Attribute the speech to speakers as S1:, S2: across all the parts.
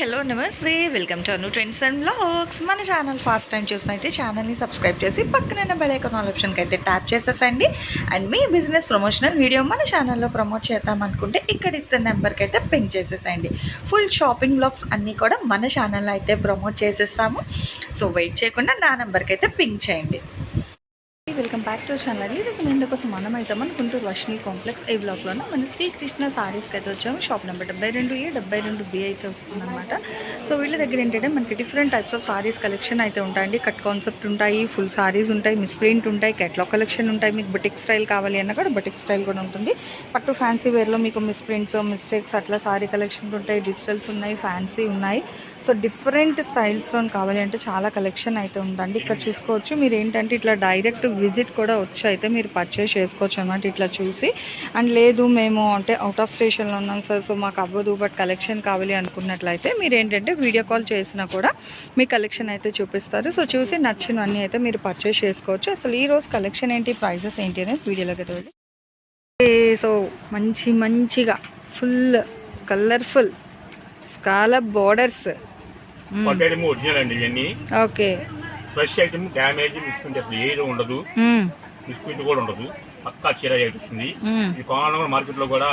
S1: Hello namaste welcome to Anu trends and blogs మన channel first time చూసిన అయితే ఛానల్ని సబ్స్క్రైబ్ చేసి పక్కన బెల్ ఐకాన్ ఆప్షన్కి అయితే ట్యాప్ చేసేసండి. అండ్ మీ బిజినెస్ ప్రమోషనల్ వీడియో మన ఛానల్లో ప్రమోట్ చేద్దాం అనుకుంటే ఇక్కడ ఇస్తున్న నెంబర్కి అయితే పింక్ చేసేసండి. ఫుల్ షాపింగ్ బ్లాగ్స్ అన్నీ కూడా మన ఛానల్లో అయితే ప్రమోట్ చేసేస్తాము. సో వెయిట్ చేయకుండా నా నెంబర్కి అయితే పింక్ చేయండి. Welcome back to channel. ఈరోజు నేను కోసం మనం అయితే మన గుంటూరు కాంప్లెక్స్ ఈ బ్లాక్లోనే మన శ్రీకృష్ణ సారీస్కి అయితే వచ్చాము. షాప్ నెంబర్ డెబ్బై రెండు ఏ డెబ్బై రెండు బి అయితే వస్తుందన్నమాట. సో వీళ్ళ దగ్గర ఏంటంటే మనకి different types of saris collection అయితే ఉంటాయండి. కట్ కాన్సెప్ట్ ఉంటాయి ఫుల్ సారీస్ ఉంటాయి మిస్ ప్రింట్ ఉంటాయి కెట్లా కలెక్షన్ ఉంటాయి. మీకు బటిక్ స్టైల్ కావాలి అన్న కూడా బటిక్ స్టైల్ కూడా ఉంటుంది. పట్టు ఫ్యాన్సీ వేర్లో మీకు మిస్ ప్రింట్స్ మిస్టేక్స్ అట్లా సారీ కలెక్షన్ ఉంటాయి డిజిటల్స్ ఉన్నాయి ఫ్యాన్సీ ఉన్నాయి. సో డిఫరెంట్ స్టైల్స్లో కావాలి అంటే చాలా కలెక్షన్ అయితే ఉందండి. ఇక్కడ చూసుకోవచ్చు. మీరు ఏంటంటే ఇట్లా డైరెక్ట్ విజిట్ కూడా వచ్చి. అయితే మీరు పర్చేస్ చేసుకోవచ్చు అనమాట ఇట్లా చూసి. అండ్ లేదు మేము అంటే అవుట్ ఆఫ్ స్టేషన్లో ఉన్నాం సార్ సో మాకు అవ్వదు బట్ కలెక్షన్ కావాలి అనుకున్నట్లయితే మీరు ఏంటంటే వీడియో కాల్ చేసినా కూడా మీ కలెక్షన్ అయితే చూపిస్తారు. సో చూసి నచ్చినవన్నీ అయితే మీరు పర్చేస్ చేసుకోవచ్చు. అసలు ఈ రోజు కలెక్షన్ ఏంటి ప్రైజెస్ ఏంటి అనేది వీడియోలోకి అయితే సో మంచి మంచిగా full colourful scallop borders okay
S2: fresh item damage misprint అసలు ఏది ఉండదు. మిస్ప్రింట్ కూడా ఉండదు. పక్కా చీర వస్తుంది. ఇది కొనాలి కూడా మార్కెట్లో కూడా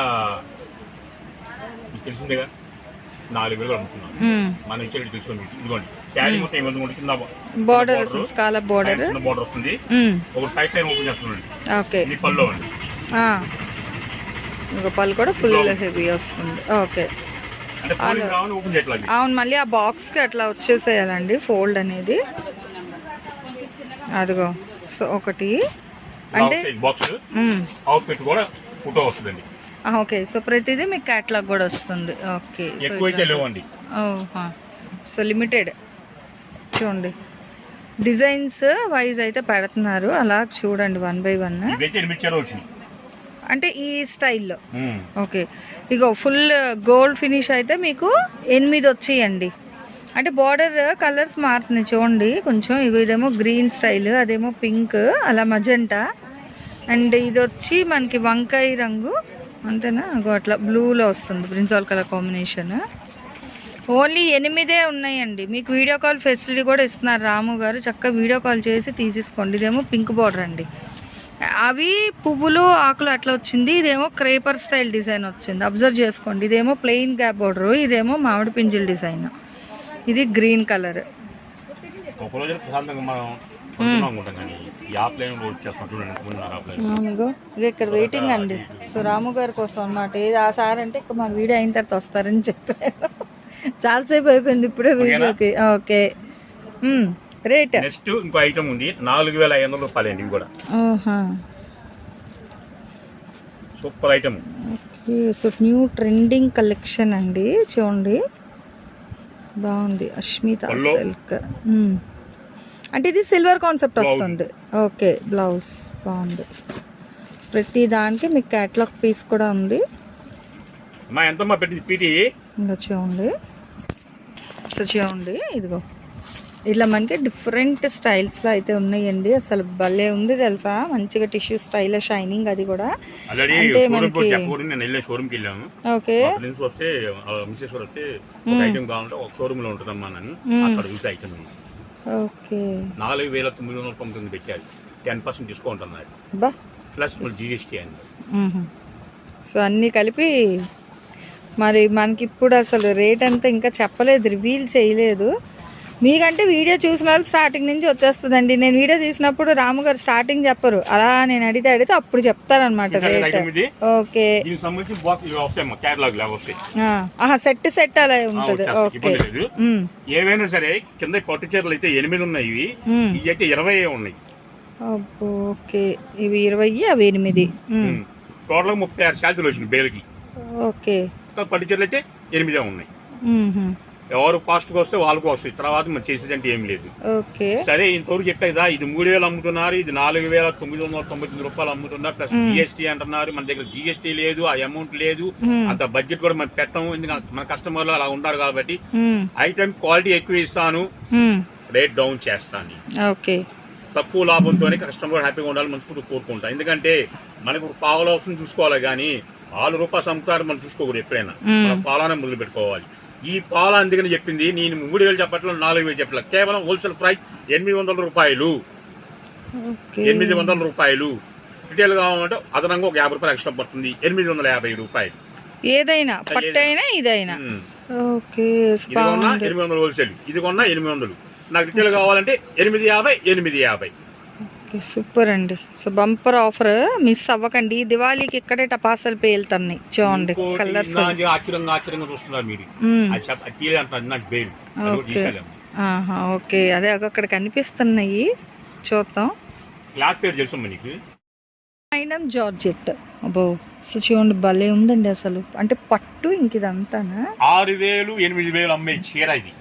S2: మీకు తెలిసిందేగా నాలుగు వేలు అమ్ముతున్నాం. మనం ఇచ్చేది తీసుకోండి ఇదిగోండి శారీ మొత్తం ఏమైంది ఉంటుంది కింద
S1: బోర్డర్ స్కాలప్ బోర్డర్
S2: చిన్న బోర్డర్ వస్తుంది. ఒక టైట్ లైన్ ఓపెన్ చేస్తున్నాండి
S1: ఓకే.
S2: ఇది పళ్ళు అండి.
S1: ఒక పళ్ళు కూడా ఫుల్ హెవీ వస్తుంది. ఓకే. అవును మళ్ళీ ఆ బాక్స్కి అట్లా వచ్చేసేయాలండి ఫోల్డ్ అనేది. అదిగో. సో ఒకటి. అంటే
S2: బాక్స్ కూడా ఫోటో వస్తుందండి.
S1: ఓకే. సో ప్రతిదీ మీకు క్యాట్లాగ్ కూడా వస్తుంది. ఓకే. సో
S2: ఎక్కువైతే లేవండి.
S1: ఓహా. సో లిమిటెడ్ చూడండి. డిజైన్స్ వైజ్ అయితే పెడుతున్నారు. అలా చూడండి వన్ బై వన్ అంటే ఈ స్టైల్లో. ఓకే. ఇగో ఫుల్ గోల్డ్ ఫినిష్ అయితే మీకు ఎనిమిది వచ్చేయండి. అంటే బార్డర్ కలర్స్ మారుతున్నాయి చూడండి. కొంచెం ఇగో ఇదేమో గ్రీన్ స్టైల్ అదేమో పింక్ అలా మజంటా అండ్ ఇది వచ్చి మనకి వంకాయ రంగు. అంతేనా? అగో అట్లా బ్లూలో వస్తుంది. ప్రిన్సాల్ కలర్ కాంబినేషన్ ఓన్లీ ఎనిమిదే ఉన్నాయండి. మీకు వీడియో కాల్ ఫెసిలిటీ కూడా ఇస్తున్నారు రాము గారు. చక్కగా వీడియో కాల్ చేసి తీసేసుకోండి. ఇదేమో పింక్ బార్డర్ అండి. అవి పువ్వులు ఆకులు అట్లా వచ్చింది. ఇదేమో క్రేపర్ స్టైల్ డిజైన్ వచ్చింది. అబ్జర్వ్ చేసుకోండి. ఇదేమో ప్లెయిన్ గ్యాప్ బార్డరు ఇదేమో మామిడి పింజుల డిజైన్ ఇది గ్రీన్ కలర్.
S2: ప్రశాంతంగా మనం
S1: ఇక్కడ వెయిటింగ్ అండి. సో రాము గారి కోసం అనమాట ఏది ఆ సార్ అంటే ఇక మాకు వీడియో అయిన తర్వాత వస్తారని చెప్పారు. చాలాసేపు అయిపోయింది ఇప్పుడే వీడియోకి. ఓకే. రేట్.
S2: నెక్స్ట్ ఇంకో ఐటమ్ ఉంది నాలుగు వేల ఐదు వందల రూపాయలు అండి కూడా. Super item
S1: so new trending collection అండి చూడండి. బాగుంది. అష్మిత. సిల్క్. అంటే ఇది సిల్వర్ కాన్సెప్ట్. వస్తుంది. Okay blouse. బాగుంది. ప్రతి దానికి మీకు క్యాట్లాగ్ పీస్ కూడా ఉంది. చూడండి. సో చూడండి. ఇదిగో. ఇట్లా మనకి డిఫరెంట్ స్టైల్స్లో అయితే ఉన్నాయండి. అసలు భలే ఉంది తెలుసా? మంచిగా టిష్యూ స్టైల్ షైనింగ్ అది కూడా. అంటే మనకి- ఓకే.
S2: వస్తే వస్తే ఐటమ్ కావాలంటే ఒక ఉంటుందమ్మా అక్కడ చూసి ఐటమ్ ఉంది.
S1: ఓకే.
S2: నాలుగు వేల తొమ్మిది వందల పెట్టారు. టెన్ పర్సెంట్ డిస్కౌంట్ అన్నారు. ప్లస్ మళ్ళీ జీఎస్టీ.
S1: సో అన్నీ కలిపి మరి మనకి ఇప్పుడు అసలు రేట్ అంతా ఇంకా చెప్పలేదు రివీల్ చేయలేదు. మీకంటే వీడియో చూసిన వాళ్ళు స్టార్టింగ్ నుంచి వచ్చేస్తుందండి. నేను వీడియో తీసినప్పుడు రాము గారు స్టార్టింగ్ చెప్పరు. అలా నేను అడిగితే అడిగితే అప్పుడు చెప్తారనమాట ఓకే. సెట్ సెట్ అలా ఉంటుంది. ఓకే.
S2: ఏవైనా సరే కింద పట్టు చీరలు అయితే ఎనిమిది ఉన్నాయి ఇవి. అయితే ఇరవై ఉన్నాయి.
S1: ఓకే. ఇవి ఇరవై అవి ఎనిమిది.
S2: టోటల్ ముప్పై ఆరు శాలరీలు వచ్చినాయి బేల్కి.
S1: ఓకే.
S2: పట్టు చీరలు అయితే ఎనిమిదే ఉన్నాయి. ఎవరు ఫాస్ట్గా వస్తే వాళ్ళకు వస్తాయి తర్వాత మనం చేసేది అంటే ఏం లేదు. సరే ఇంతవరకు చెప్పేదా ఇది మూడు వేలు అమ్ముతున్నారు ఇది నాలుగు వేల తొమ్మిది వందల తొంభై తొమ్మిది రూపాయలు అమ్ముతున్నారు ప్లస్ జిఎస్టీ అంటున్నారు మన దగ్గర జిఎస్టీ లేదు ఆ అమౌంట్ లేదు అంత బడ్జెట్ కూడా మనం పెట్టము ఎందుకంటే మన కస్టమర్లు అలా ఉంటారు కాబట్టి. ఐటమ్ క్వాలిటీ ఎక్కువ ఇస్తాను. రేట్ డౌన్ చేస్తాను.
S1: ఓకే.
S2: తక్కువ లాభంతోనే కస్టమర్ హ్యాపీగా ఉండాలని మనస్ఫూర్తి కోరుకుంటాం. ఎందుకంటే మనకు పావులో వస్తుంది చూసుకోవాలి కానీ ఆరు రూపాయలు అమ్ముతారు మనం చూసుకోకూడదు ఎప్పుడైనా. మనం పాలనే మొదలు పెట్టుకోవాలి ఈ పాల అందుకని చెప్పింది. నేను మూడు వేలు చెప్పట్లో నాలుగు వేలు చెప్పట్ల. కేవలం హోల్సేల్ ప్రైస్ ఎనిమిది వందల రూపాయలు. ఎనిమిది వందల రూపాయలు. రిటైల్ కావాలంటే అదనంగా ఒక యాభై రూపాయలు ఎక్స్ట్రా పడుతుంది. ఎనిమిది వందల యాభై రూపాయలు.
S1: ఏదైనా పట్టైనా ఇదైనా. ఓకే
S2: ఇది కొన్నా
S1: బాగుంది
S2: ఎనిమిది వందలు హోల్సేల్ ఇది కొన్నా ఎనిమిది వందలు. నాకు రిటైల్ కావాలంటే ఎనిమిది యాభై ఎనిమిది యాభై.
S1: ఓకే సూపర్ అండి. సో బంపర్ ఆఫర్ మిస్ అవ్వకండి. దివాళీకి ఇక్కడే టపాసాలు పేలుతున్నాయి చూడండి కలర్ఫుల్.
S2: కూడా
S1: ఓకే.
S2: తీసేయాలి
S1: ఆహా ఓకే. అదే అక్కడ కనిపిస్తున్నాయి. చూద్దాం. ఐనం జార్జెట్. అబ్బో సో చూడండి భలే ఉందండి అసలు. అంటే పట్టు ఇంక ఇదంతానా?
S2: ఆరు వేలు ఎనిమిది వేలు అమ్మే చీర ఇది.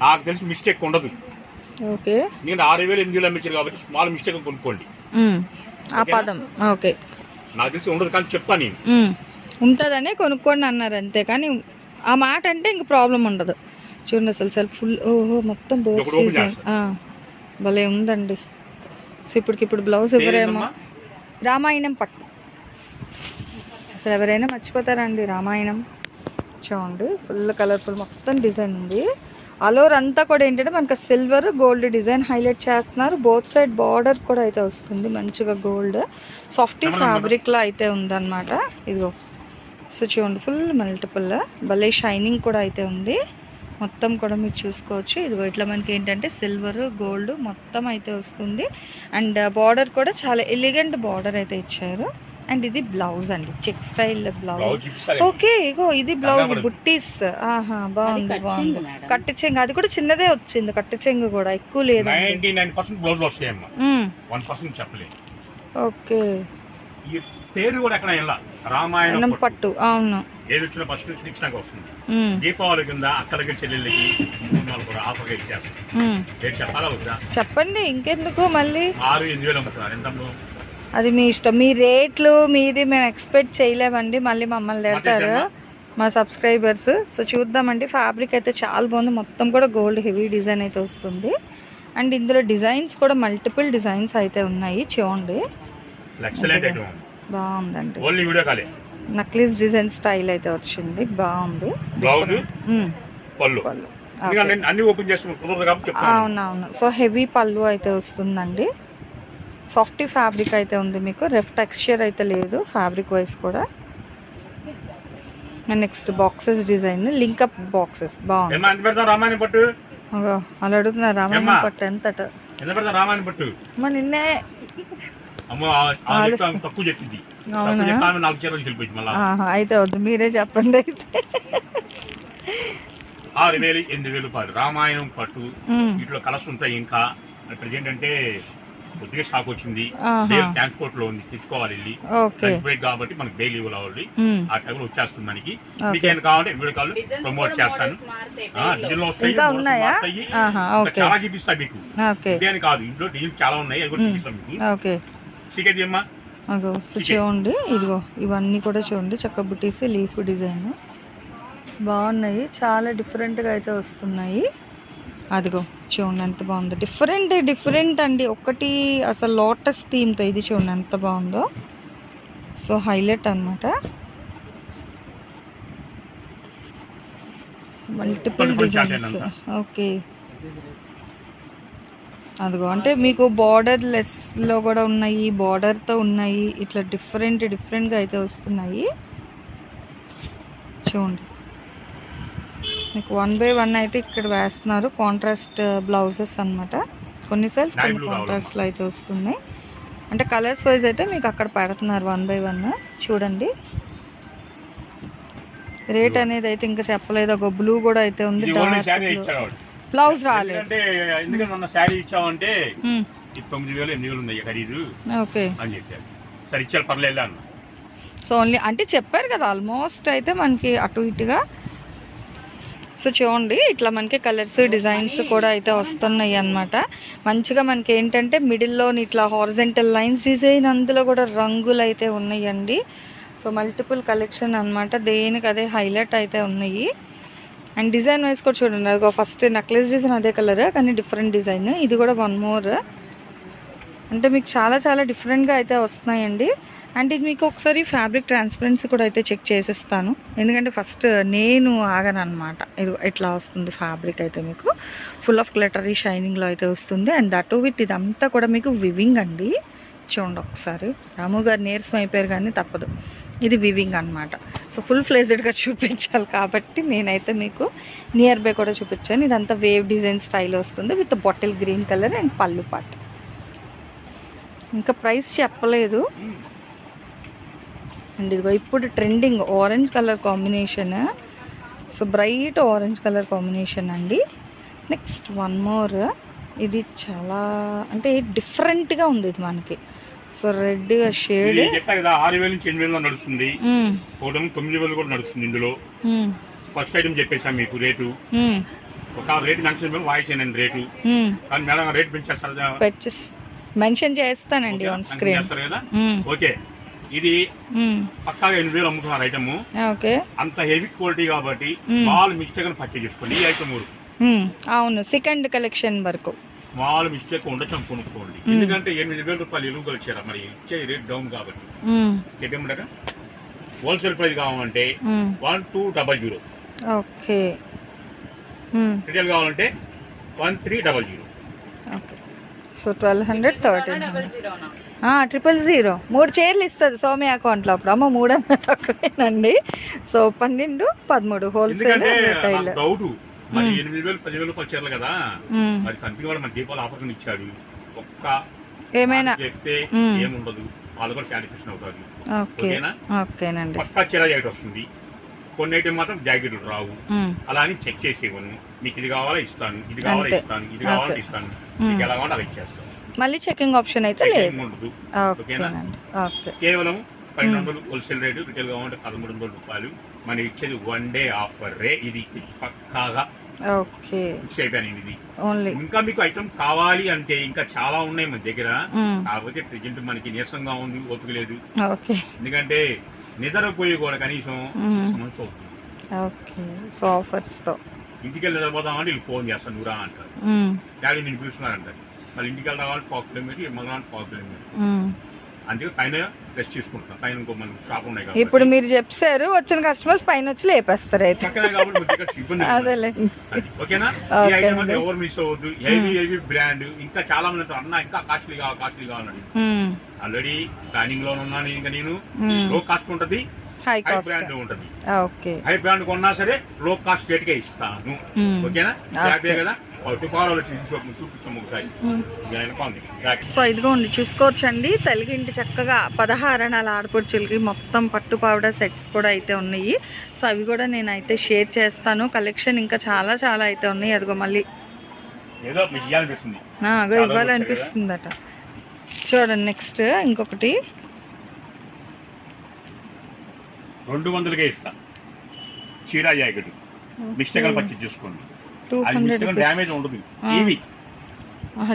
S2: నాకు తెలిసి మిస్టేక్ ఉండదు.
S1: ఓకే.
S2: నేను ఆరు వేలు ఎనిమిది వేలు అమ్మే చీర కాబట్టి స్మాల్ మిస్టేక్ కొనుక్కోండి.
S1: ఆ? పదం. ఓకే.
S2: నాకు తెలిసి ఉండదు కానీ చెప్తాను నేను.
S1: ఉంటుందనే కొనుక్కోండి అన్నారు అంతే. కానీ ఆ మాట అంటే ఇంక ప్రాబ్లం ఉండదు. చూడండి అసలు సెల్ఫ్ ఫుల్ ఓహో మొత్తం
S2: చేస్తా.
S1: భలే ఉందండి. సో ఇప్పటికి ఇప్పుడు బ్లౌజ్ ఎవరేమో? రామాయణం పట్టు అసలు ఎవరైనా మర్చిపోతారండి. రామాయణం చూడండి. ఫుల్ కలర్ఫుల్ మొత్తం డిజైన్ ఉంది. అలోర్ అంతా కూడా ఏంటంటే మనకు సిల్వర్ గోల్డ్ డిజైన్ హైలైట్ చేస్తున్నారు. బోత్ సైడ్ బార్డర్ కూడా అయితే వస్తుంది మంచిగా గోల్డ్. సాఫ్టీ ఫ్యాబ్రిక్లో అయితే ఉందన్నమాట. ఇదిగో సో చూడండి ఫుల్ మల్టిపుల్. భలే షైనింగ్ కూడా అయితే ఉంది. మొత్తం కూడా మీరు చూసుకోవచ్చు. ఇదిగో ఇట్లా మనకి ఏంటంటే సిల్వర్ గోల్డ్ మొత్తం అయితే వస్తుంది. అండ్ బార్డర్ కూడా చాలా ఎలిగెంట్ బార్డర్ అయితే ఇచ్చారు. అండ్ ఇది బ్లౌజ్ అండి. Check style blouse. ఓకే ఇగో ఇది బ్లౌజ్. బుట్టీస్. ఆహా బాగుంది బాగుంది. కట్టు చెంగు అది కూడా చిన్నదే వచ్చింది కట్టు చెంగు కూడా ఎక్కువ
S2: చెప్పలేదు
S1: ఓకే.
S2: ఈ పేరు కూడా ఎక్కడ ఇలా రామాయణం పట్టు.
S1: అవును.
S2: ఏది వచ్చినా ఫస్ట్ వస్తుంది. దీపావళి కింద అక్కలకి చెల్లెళ్ళకి కూడా ఆఫర్గా. రేట్ చెప్పాలా వద్దా?
S1: చెప్పండి ఇంకెందుకు మళ్ళీ?
S2: ఆరు ఎనిమిది వేలు అమ్ముతున్నారు. ఎంత
S1: అది మీ ఇష్టం. మీ రేట్లు మీది మేము ఎక్స్పెక్ట్ చేయలేమండి. మళ్ళీ మమ్మల్ని తిడతారు. మా సబ్స్క్రైబర్స్. సో చూద్దామండి. ఫ్యాబ్రిక్ అయితే చాలా బాగుంది. మొత్తం కూడా గోల్డ్ హెవీ డిజైన్ అయితే వస్తుంది. అండ్ ఇందులో డిజైన్స్ కూడా మల్టిపుల్ డిజైన్స్ అయితే ఉన్నాయి. చూడండి. బాగుందండి. నక్లీస్ డిజైన్ స్టైల్ అయితే వచ్చింది. బాగుంది.
S2: బ్లౌజ్. పళ్ళు.
S1: అవునవును. సో హెవీ పళ్ళు అయితే వస్తుందండి. సాఫ్టీ ఫ్యాబ్రిక్ అయితే ఉంది మీకు. రెఫ్ టెక్స్చర్ అయితే లేదు ఫ్యాబ్రిక్ వైజ్ కూడా. Next boxes design link up boxes బాగుంది. అలా అడుగుతున్నారు రామాయణ? పట్టు
S2: ఎంత రామాయణ పట్టు?
S1: నిన్నే. అయితే వద్దు మీరే చెప్పండి అయితే.
S2: ఆరు వేలు ఎనిమిది వేలు రామాయణం పట్టు.
S1: మ్మ్.
S2: వీటిలో కలర్స్ ఉంటాయి ఇంకా. ప్రజెంట్ అంటే కొద్దిగా స్టాక్ వచ్చింది. ట్రాన్స్పోర్ట్లో ఉంది తెచ్చుకోవాలి వెళ్ళి బ్రేక్ కాబట్టి మనకి డైలీ
S1: మ్మ్.
S2: ఆ టైంలో వచ్చేస్తుంది మనకి. మీకు కావాలంటే వీడియో కాల్ ప్రమోట్ చేస్తాను. వస్తాయి. చాలా చూపిస్తా మీకు.
S1: ఓకే.
S2: ఇదే అని కాదు ఇంట్లో డిజైన్ చాలా ఉన్నాయి అది కూడా చూపిస్తాం మీకు.
S1: ఓకే.
S2: సీకేది అమ్మా
S1: చూడండి. ఇదిగో ఇవన్నీ కూడా చూడండి. చక్క బుటీస్ లీఫ్ డిజైన్. బాగున్నాయి. చాలా డిఫరెంట్గా అయితే వస్తున్నాయి. అదిగో చూడండి ఎంత బాగుందో. డిఫరెంట్ డిఫరెంట్ అండి. ఒకటి అసలు లోటస్ థీమ్తో ఇది చూడండి ఎంత బాగుందో. సో హైలైట్ అనమాట మల్టిపుల్ డిజైన్స్ ఓకే. అదిగో అంటే మీకు బార్డర్ లెస్లో కూడా ఉన్నాయి బార్డర్తో ఉన్నాయి ఇట్లా డిఫరెంట్ డిఫరెంట్గా అయితే వస్తున్నాయి. చూడండి. మీకు వన్ బై వన్ అయితే ఇక్కడ వేస్తున్నారు. కాంట్రాస్ట్ బ్లౌజెస్ అన్నమాట. కొన్ని సెల్ఫ్
S2: Navy
S1: కొన్ని. కాంట్రాస్ట్లో అయితే వస్తున్నాయి. అంటే కలర్స్ వైజ్ అయితే మీకు అక్కడ పెడుతున్నారు వన్ బై వన్ చూడండి. రేట్ అనేది అయితే ఇంకా చెప్పలేదు. ఒక బ్లూ కూడా అయితే ఉంది. బ్లౌజ్ రాలేదు.
S2: ఖరీదు
S1: ఓకే. సో ఓన్లీ అంటే చెప్పారు కదా ఆల్మోస్ట్ అయితే మనకి అటు ఇటుగా సో చూడండి ఇట్లా మనకి కలర్స్ డిజైన్స్ కూడా అయితే వస్తున్నాయి అన్నమాట. మంచిగా మనకి ఏంటంటే మిడిల్లో ఇట్లా హార్జెంటల్ లైన్స్ డిజైన్ అందులో కూడా రంగులు అయితే ఉన్నాయండి. సో మల్టిపుల్ కలెక్షన్ అన్నమాట. దేనికి అదే హైలైట్ అయితే ఉన్నాయి. అండ్ డిజైన్ వైజ్ కూడా చూడండి అది ఫస్ట్ నెక్లెస్ డిజైన్ అదే కలర్ కానీ డిఫరెంట్ డిజైన్ ఇది కూడా వన్ మోర్ అంటే మీకు చాలా చాలా డిఫరెంట్గా అయితే వస్తున్నాయండి. అండ్ ఇది మీకు ఒకసారి ఫ్యాబ్రిక్ ట్రాన్స్పరెన్సీ కూడా అయితే చెక్ చేసేస్తాను. ఎందుకంటే ఫస్ట్ నేను ఆగను అనమాట ఇది ఎట్లా వస్తుంది ఫ్యాబ్రిక్ అయితే మీకు. ఫుల్ ఆఫ్ క్లటరీ షైనింగ్లో అయితే వస్తుంది. అండ్ దట్ విత్ ఇదంతా కూడా మీకు వివింగ్ అండి. చూడండి ఒకసారి. రాము గారు నీరసం అయిపోయారు కానీ తప్పదు. ఇది వివింగ్ అనమాట సో ఫుల్ ఫ్లేజెడ్గా చూపించాలి కాబట్టి నేనైతే మీకు నియర్ బై కూడా చూపించాను. ఇదంతా వేవ్ డిజైన్ స్టైల్ వస్తుంది with bottle green colour and పళ్ళు పాట్ ఇంకా ప్రైస్ చెప్పలేదు. అండ్ ఇదిగో ఇప్పుడు trending orange colour combination so bright orange colour combination అండి. నెక్స్ట్ వన్ మోర్ ఇది చాలా అంటే డిఫరెంట్గా ఉంది ఇది మనకి. సో రెడ్గా షేడ్
S2: ఆరు వేల నుంచి ఎనిమిది వేలలో నడుస్తుంది. ఒకటి తొమ్మిది వేలు కూడా నడుస్తుంది ఇందులో. ఫస్ట్ ఐటమ్ చెప్పేసాం మీకు రేటు. ఒక రేటు మెన్షన్ చేయమని వాయిస్ అయినండి రేటు. కానీ మేడం రేట్ పెంచేస్తారు?
S1: పర్చేస్ మెన్షన్ చేస్తానండి ఆన్ స్క్రీన్
S2: ఓకే. ఇది పక్కాగా ఎనిమిది వేలు అమ్ముతున్నారు ఐటమ్.
S1: ఓకే.
S2: అంత హెవీ క్వాలిటీ కాబట్టి స్మాల్ మిస్టేక్ పర్చేజ్ చేసుకోండి. ఈ ఐటమ్
S1: అవును సెకండ్ కలెక్షన్ వరకు.
S2: స్మాల్ మిస్టేక్ ఉండొచ్చు అని కొనుక్కోండి ఎందుకంటే ఎనిమిది వేల రూపాయలు ఎలుగులు వచ్చారు మరి ఇచ్చే రేట్ డౌన్ కాబట్టి. చెప్పేమంటారా హోల్సేల్ ప్రైస్ కావాలంటే one two double zero
S1: okay.
S2: Retail కావాలంటే one three double zero
S1: okay. So twelve hundred thirteen triple zero మూడు చీరలు ఇస్తుంది సోమి అకౌంట్లో అప్పుడు. అమ్మ మూడు అన్న తక్కువేనండి. సో పన్నెండు పదమూడు హోల్సేల్ రిటైల్
S2: డౌట్ మరి ఎనిమిది వేలు కదా. మరి కంపెనీ వాళ్ళు మన దీపావళి ఆఫర్ ఇచ్చాడు. ఒక్క
S1: ఏమైనా?
S2: చెప్తే. ఏముండదు. వాళ్ళు కూడా సాటిస్ఫాక్షన్ అవుతారు.
S1: ఓకే.
S2: ఓకేనా?
S1: ఓకేనండి.
S2: పక్కా చీర జాకెట్ వస్తుంది. కొన్ని మాత్రం జాకెట్లు రావు. అలా అని చెక్ చేసేవను మీకు ఇది కావాలా ఇస్తాను. ఇది కావాలా. ఇస్తాను. ఇది కావాలా. ఇస్తాను. మీకు ఎలా కావాలో అలా ఇచ్చేస్తాను.
S1: మళ్ళీ చెకింగ్ ఆప్షన్ అయితే లేదు. ఓకేనండి ఓకే
S2: కేవలం పన్నెండు వందలు హోల్సేల్ రేటు రిటైల్ కావాలంటే పదమూడు వందల రూపాయలు. మనం ఇచ్చేది వన్ డే ఆఫర్ రే ఇది పక్కాగా
S1: ఓకే
S2: ఫిక్స్ అయిపోయాను ఇది.
S1: ఓన్లీ
S2: ఇంకా మీకు ఐటమ్ కావాలి అంటే ఇంకా చాలా ఉన్నాయి మన దగ్గర.
S1: మ్మ్.
S2: కాకపోతే ప్రజెంట్ మనకి నీరసంగా ఉంది ఓపిక లేదు.
S1: ఓకే
S2: ఎందుకంటే నిద్రపోయి కూడా కనీసం సిక్స్ మంత్స్ అవుతుంది.
S1: ఓకే సో ఆఫర్స్తో
S2: ఇంటికి వెళ్ళి నిద్రపోదామంటే వీళ్ళు ఫోన్ చేస్తాను నువ్వు రా అంటారు. డాడీ నేను పిలుస్తున్నారంటారు మళ్ళీ ఇంటికి వాళ్ళు పావు కిలోమీటర్ మగవాళ్ళు పావు కిలోమీటర్ అందుకే పైన రెస్ట్ తీసుకుంటున్నాం పైన ఇంకో మన షాప్ ఉన్నాయి కాబట్టి.
S1: ఇప్పుడు మీరు చెప్పారు వచ్చిన కస్టమర్స్ పైన వచ్చి లేపేస్తారు అయితే.
S2: పక్కనే కాబట్టి మన దగ్గర ఇబ్బంది లేదు.
S1: అదేలే.
S2: అది. ఓకేనా? ఈ
S1: ఓకే
S2: ఐటమ్
S1: అండి.
S2: ఎవరు మిస్ అవ్వద్దు. Heavy heavy brand. ఇంకా చాలా మంది అంటారు, అన్న ఇంకా కాస్ట్లీ కావాలి కాస్ట్లీ కావాలని. ఆల్రెడీ ప్లానింగ్లో ఉన్నాను ఇంకా నేను. లో కాస్ట్ ఉంటది.
S1: హై
S2: హై
S1: కాస్ట్
S2: బ్రాండ్ ఉంటది.
S1: ఓకే.
S2: హై బ్రాండ్ కొన్నా సరే లో కాస్ట్ రేట్గా ఇస్తాను. ఓకేనా?
S1: ఓకే.
S2: హ్యాపీ కదా?
S1: సో ఇదిగోండి చూసుకోవచ్చండి. తెలుగింటి చక్కగా పదహారణాల ఆడపడుచులకి మొత్తం పట్టు పావడ సెట్స్ కూడా అయితే ఉన్నాయి. సో అవి కూడా నేనైతే షేర్ చేస్తాను. కలెక్షన్ ఇంకా చాలా చాలా అయితే ఉన్నాయి. అదిగో మళ్ళీ. అగో ఇవ్వాలనిపిస్తుందట. చూడండి నెక్స్ట్ ఇంకొకటి.
S2: రెండు వందలకే ఇస్తా. చీరా జాకెట్ మిస్టేక్ పర్చేజ్ చేసుకోండి.
S1: టూ హండ్రెడ్
S2: డ్యామేజ్ ఉండదు ఇవి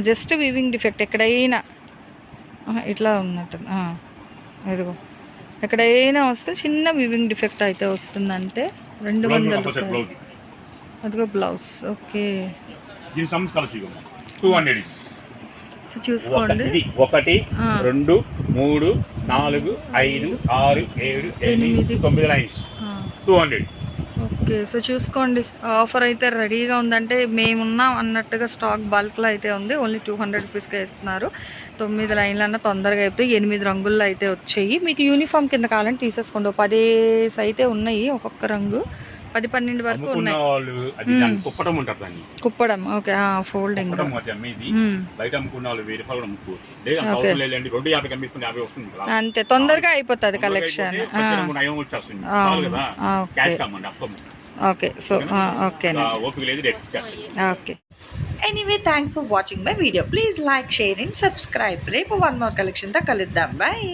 S1: జస్ట్ వీవింగ్ డిఫెక్ట్ ఎక్కడైనా. ఆహా, ఇట్లా ఉన్నట్టు. ఇదిగో. ఎక్కడైనా వస్తే చిన్న వీవింగ్ డిఫెక్ట్ అయితే వస్తుందంటే రెండు వందల రూపాయలు. అదిగో బ్లౌజ్. ఓకే. సో చూసుకోండి.
S2: ఒకటి. రెండు మూడు నాలుగు ఐదు ఆరు ఏడు
S1: ఎనిమిది.
S2: తొమ్మిది lines two hundred.
S1: Okay so చూసుకోండి. ఆఫర్ అయితే రెడీగా ఉందంటే మేమున్నాం అన్నట్టుగా స్టాక్ బల్క్లో అయితే ఉంది. ఓన్లీ టూ హండ్రెడ్ రూపీస్కే ఇస్తున్నారు. తొమ్మిది లైన్లన్నా తొందరగా అయిపోయి ఎనిమిది రంగుల్లో అయితే వచ్చాయి. మీకు యూనిఫామ్ కింద కావాలంటే తీసేసుకోండి. పదేసి అయితే ఉన్నాయి ఒక్కొక్క రంగు. పది పన్నెండు వరకు ఉన్నాయి.
S2: ఉంటారు దాన్ని.
S1: Kuppadam okay folding.
S2: కుప్పటం అది అమ్మేది. బయట అమ్ముకున్న వాళ్ళు వెయ్యి రూపాయలు కూడా అమ్ముకోవచ్చు. లేదు అంత రెండు యాభై వస్తుంది
S1: తొందరగా అయిపోతుంది కలెక్షన్
S2: వచ్చేస్తుంది. చాలు కదా. క్యాష్ కమ్మండి అప్పము
S1: ఓకే సో
S2: ఇచ్చేస్తాను
S1: okay anyway thanks for watching my video please like share and subscribe రేపు వన్ మోర్ కలెక్షన్తో కలుద్దాం. బాయ్